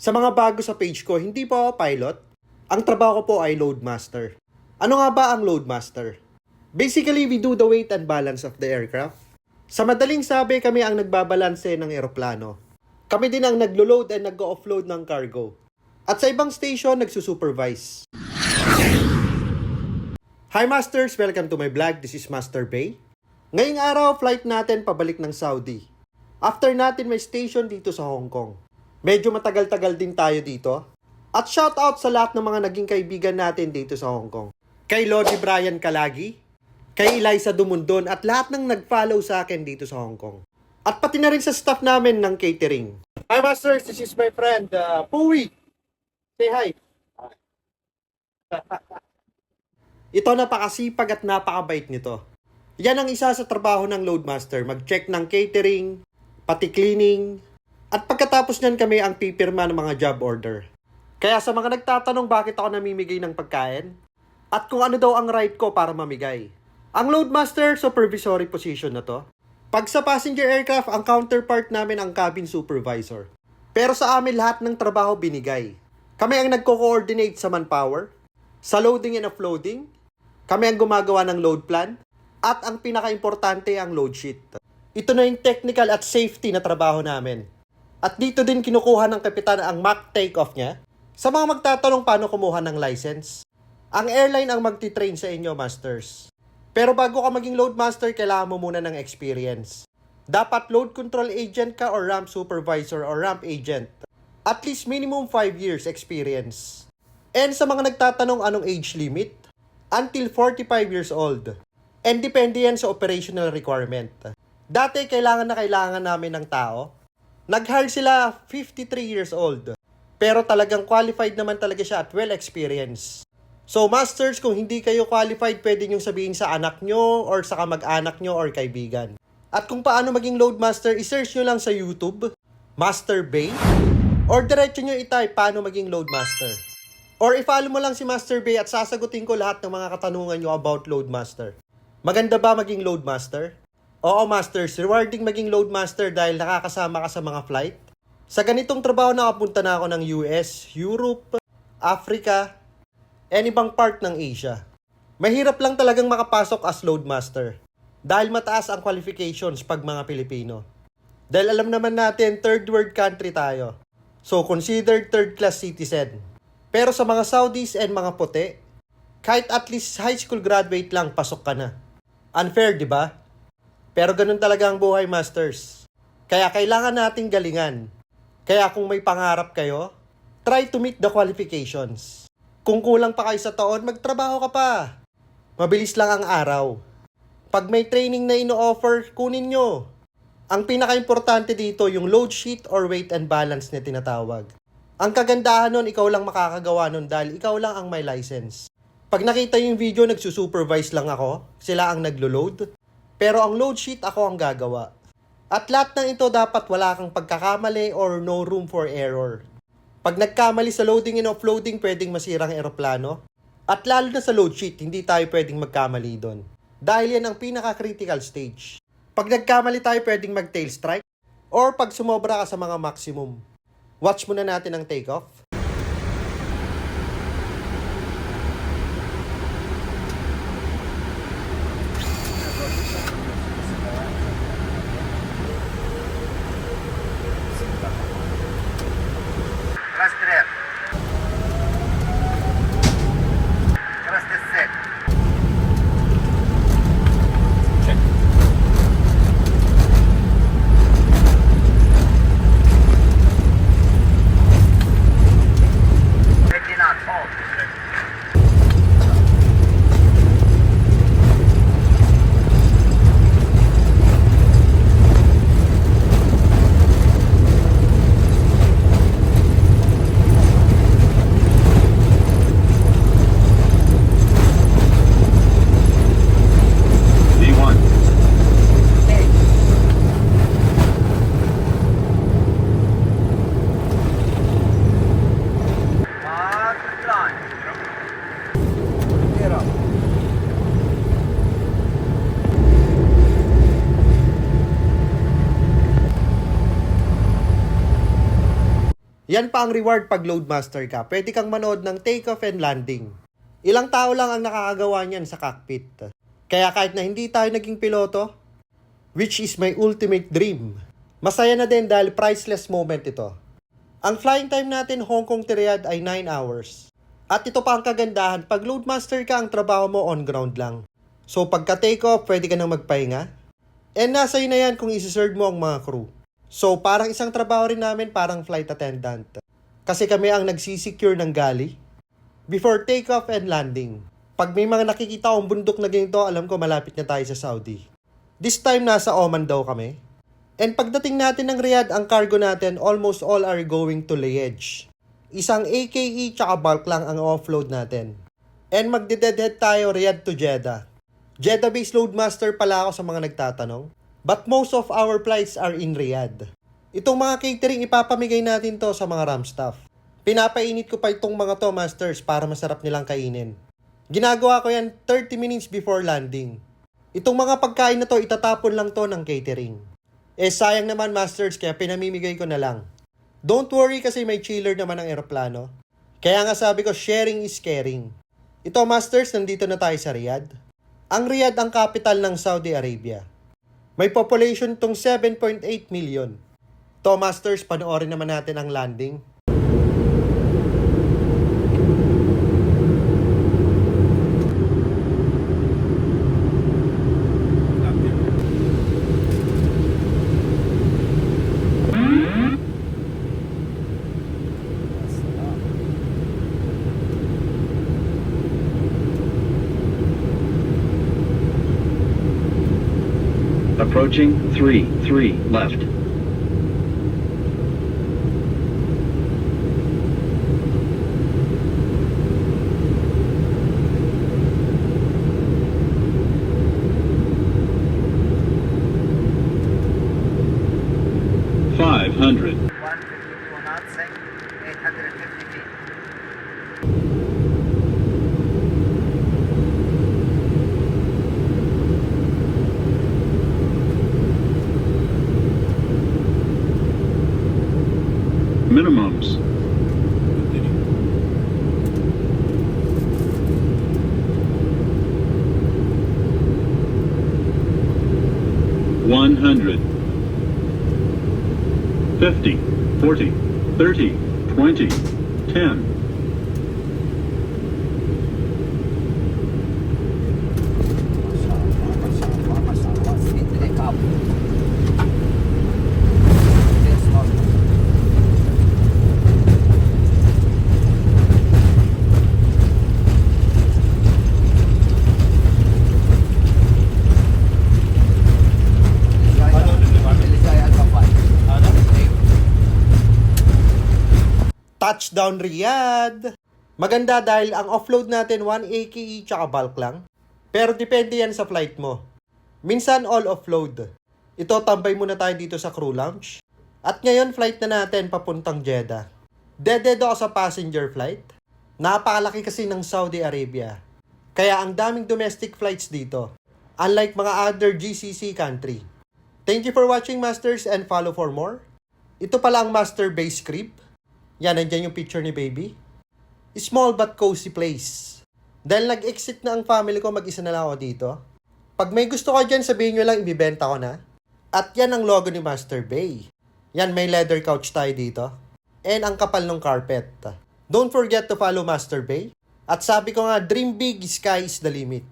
Sa mga bago sa page ko, hindi po ako pilot. Ang trabaho ko po ay loadmaster. Ano nga ba ang loadmaster? Basically, we do the weight and balance of the aircraft. Sa madaling sabi, kami ang nagbabalanse ng eroplano. Kami din ang naglo-load and nag-offload ng cargo. At sa ibang station, nagsusupervise. Hi Masters! Welcome to my vlog. This is Master Bay. Ngayong araw, flight natin pabalik ng Saudi. After natin may station dito sa Hong Kong. Medyo matagal-tagal din tayo dito. At shout out sa lahat ng mga naging kaibigan natin dito sa Hong Kong. Kay Lodi Brian Kalagi, kay Eliza Dumundon at lahat ng nag-follow sa akin dito sa Hong Kong. At pati na rin sa staff namin ng catering. Hi Masters, this is my friend uh, Puwi. Say hi. Ito napakasipag at napakabait nito. Yan ang isa sa trabaho ng loadmaster, mag-check ng catering, pati cleaning, at pagkatapos niyan kami ang pipirma ng mga job order. Kaya sa mga nagtatanong bakit ako namimigay ng pagkain, at kung ano daw ang right ko para mamigay. Ang loadmaster, supervisory position na to. Pag sa passenger aircraft, ang counterpart namin ang cabin supervisor. Pero sa amin lahat ng trabaho binigay. Kami ang nagko-coordinate sa manpower, sa loading and offloading, kami ang gumagawa ng load plan, at ang pinaka-importante ang load sheet. Ito na yung technical at safety na trabaho namin. At dito din kinukuha ng kapitan ang mock takeoff niya. Sa mga magtatanong paano kumuha ng license, ang airline ang magti-train sa inyo, masters. Pero bago ka maging load master, kailangan mo muna ng experience. Dapat load control agent ka or ramp supervisor or ramp agent. At least minimum 5 years experience. And sa mga nagtatanong anong age limit, until 45 years old. And depende yan sa operational requirement. Dati kailangan na kailangan namin ng tao. Nag-hire sila 53 years old. Pero talagang qualified naman talaga siya at well experienced. So masters, kung hindi kayo qualified, pwede nyo sabihin sa anak nyo or sa kamag-anak nyo or kaibigan. At kung paano maging loadmaster, isearch nyo lang sa YouTube, Master Bay, or diretso nyo itype paano maging loadmaster. Or i-follow mo lang si Master Bay at sasagutin ko lahat ng mga katanungan nyo about Loadmaster. Maganda ba maging Loadmaster? Oo, Masters. Rewarding maging Loadmaster dahil nakakasama ka sa mga flight. Sa ganitong trabaho nakapunta na ako ng US, Europe, Africa, and ibang part ng Asia. Mahirap lang talagang makapasok as Loadmaster dahil mataas ang qualifications pag mga Pilipino. Dahil alam naman natin, third world country tayo. So, considered third class citizen. Pero sa mga Saudis and mga puti, kahit at least high school graduate lang, pasok ka na. Unfair, di ba? Pero ganun talaga ang buhay, Masters. Kaya kailangan nating galingan. Kaya kung may pangarap kayo, try to meet the qualifications. Kung kulang pa kayo sa taon, magtrabaho ka pa. Mabilis lang ang araw. Pag may training na ino-offer, kunin nyo. Ang pinaka-importante dito, yung load sheet or weight and balance na tinatawag. Ang kagandahan nun, ikaw lang makakagawa nun dahil ikaw lang ang may license. Pag nakita yung video, nagsusupervise lang ako. Sila ang naglo-load. Pero ang load sheet, ako ang gagawa. At lahat ng ito dapat wala kang pagkakamali or no room for error. Pag nagkamali sa loading and offloading, pwedeng masirang eroplano. At lalo na sa load sheet, hindi tayo pwedeng magkamali doon. Dahil yan ang pinaka-critical stage. Pag nagkamali tayo, pwedeng mag-tail strike. Or pag sumobra ka sa mga maximum. Watch muna natin ang takeoff. Yan pa ang reward pag Loadmaster ka. Pwede kang manood ng takeoff and landing. Ilang tao lang ang nakakagawa niyan sa cockpit. Kaya kahit na hindi tayo naging piloto, which is my ultimate dream, masaya na din dahil priceless moment ito. Ang flying time natin Hong Kong to Riyadh ay 9 hours. At ito pa ang kagandahan, pag Loadmaster ka, ang trabaho mo on ground lang. So pagka take off, pwede ka nang magpahinga. And nasa na yan kung isi-serve mo ang mga crew. So parang isang trabaho rin namin parang flight attendant. Kasi kami ang nagsisecure ng gali. Before takeoff and landing. Pag may mga nakikita akong bundok na ganito, alam ko malapit na tayo sa Saudi. This time nasa Oman daw kami. And pagdating natin ng Riyadh, ang cargo natin, almost all are going to Liège. Isang AKE tsaka bulk lang ang offload natin. And magde-deadhead tayo Riyadh to Jeddah. Jeddah-based loadmaster pala ako sa mga nagtatanong. But most of our flights are in Riyadh. Itong mga catering ipapamigay natin to sa mga ram staff. Pinapainit ko pa itong mga to masters para masarap nilang kainin. Ginagawa ko yan 30 minutes before landing. Itong mga pagkain na to itatapon lang to ng catering. Eh sayang naman masters kaya pinamimigay ko na lang. Don't worry kasi may chiller naman ang eroplano. Kaya nga sabi ko sharing is caring. Ito masters nandito na tayo sa Riyadh. Ang Riyadh ang capital ng Saudi Arabia. May population tong 7.8 million. To masters panoorin naman natin ang landing. Approaching 3, 3, left. Five hundred. Minimums. One hundred. Fifty, forty, thirty, twenty, ten. Touchdown Riyadh! Maganda dahil ang offload natin 1 AKE tsaka bulk lang. Pero depende yan sa flight mo. Minsan all offload. Ito tambay muna tayo dito sa crew lounge. At ngayon flight na natin papuntang Jeddah. Dededo ako sa passenger flight. Napakalaki kasi ng Saudi Arabia. Kaya ang daming domestic flights dito. Unlike mga other GCC country. Thank you for watching Masters and follow for more. Ito pala ang Master Base Crib. Yan, nandyan yung picture ni baby. Small but cozy place. Dahil nag-exit na ang family ko, mag-isa na lang ako dito. Pag may gusto ka dyan, sabihin nyo lang, ibibenta ko na. At yan ang logo ni Master Bay. Yan, may leather couch tayo dito. And ang kapal ng carpet. Don't forget to follow Master Bay. At sabi ko nga, dream big, sky is the limit.